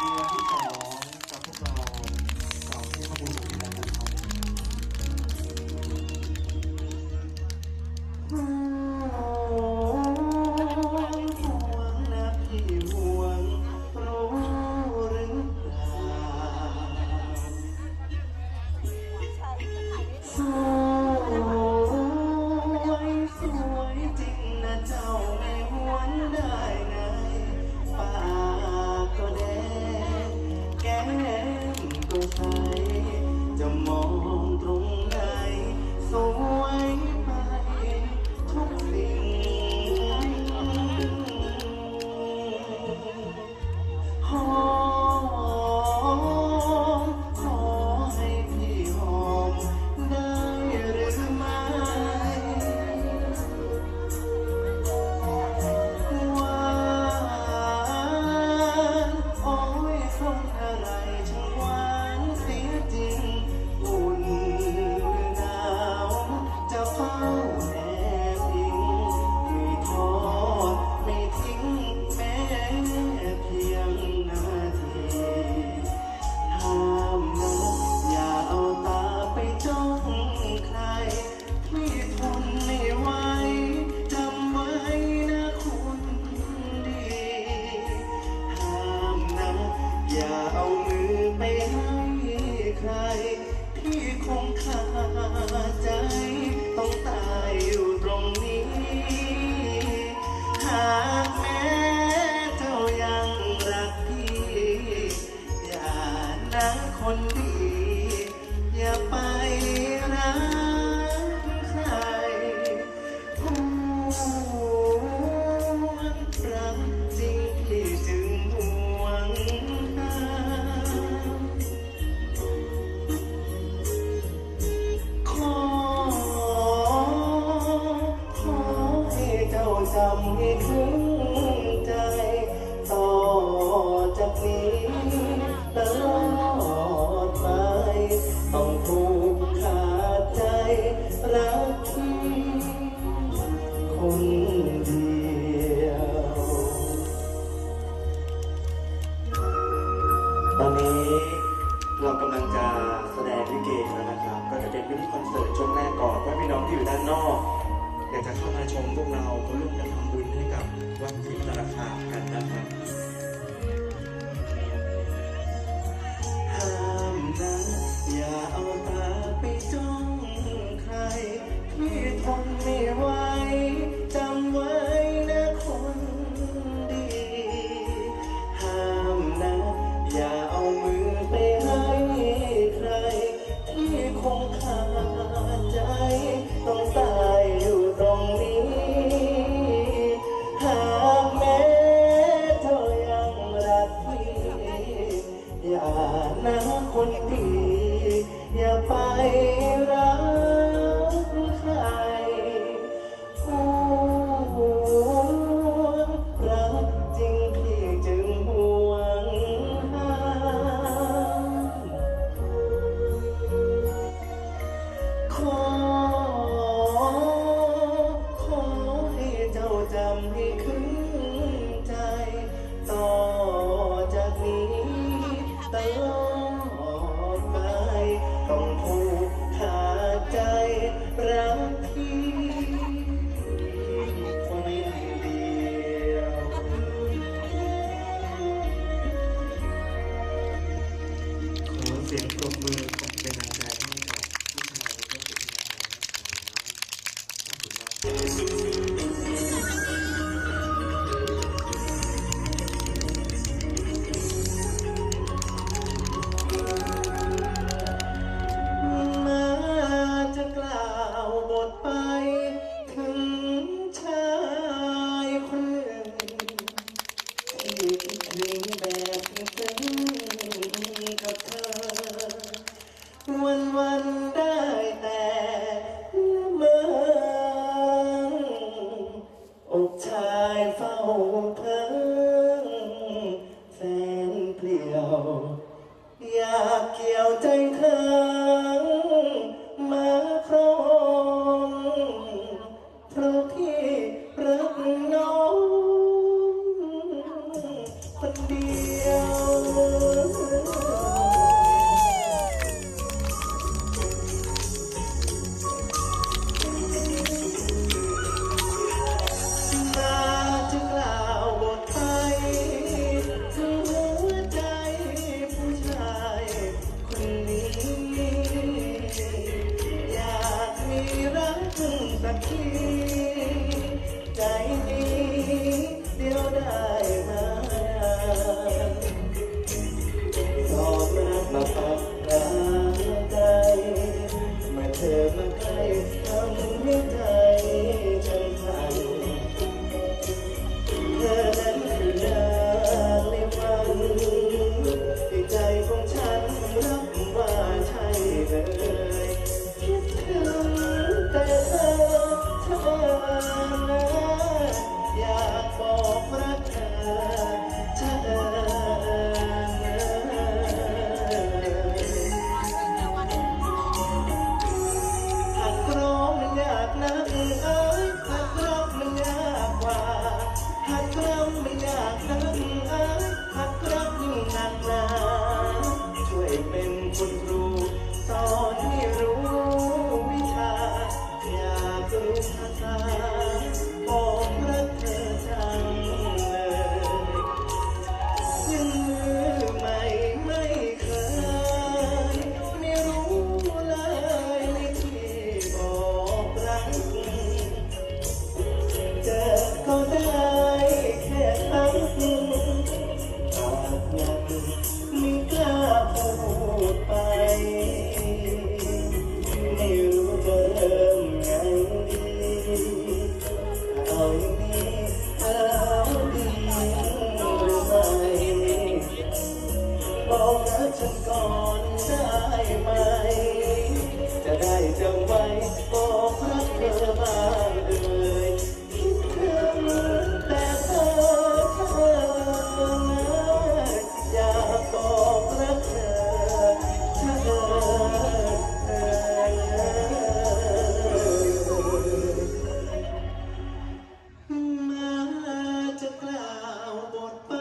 いや、ำให้ถึงใจ ต่อจากนี้ตลอดไป ต้องถูกขาดใจ รักคนตอนนี้เรากำลังจะแสดงลิเกแล้วนะครับ ก็จะเป็นมินิคอนเสิร์ตช่วงแรกก่อนเพื่อพี่น้องที่อยู่ด้านนอกอยากจะเข้ามาชมพวกเรา 对。Valentine. ักทีใจดีเดียวได้มายอแรกมาพักกลางใจเมื่อเธอมาใกล้ทำให้ใจาวบท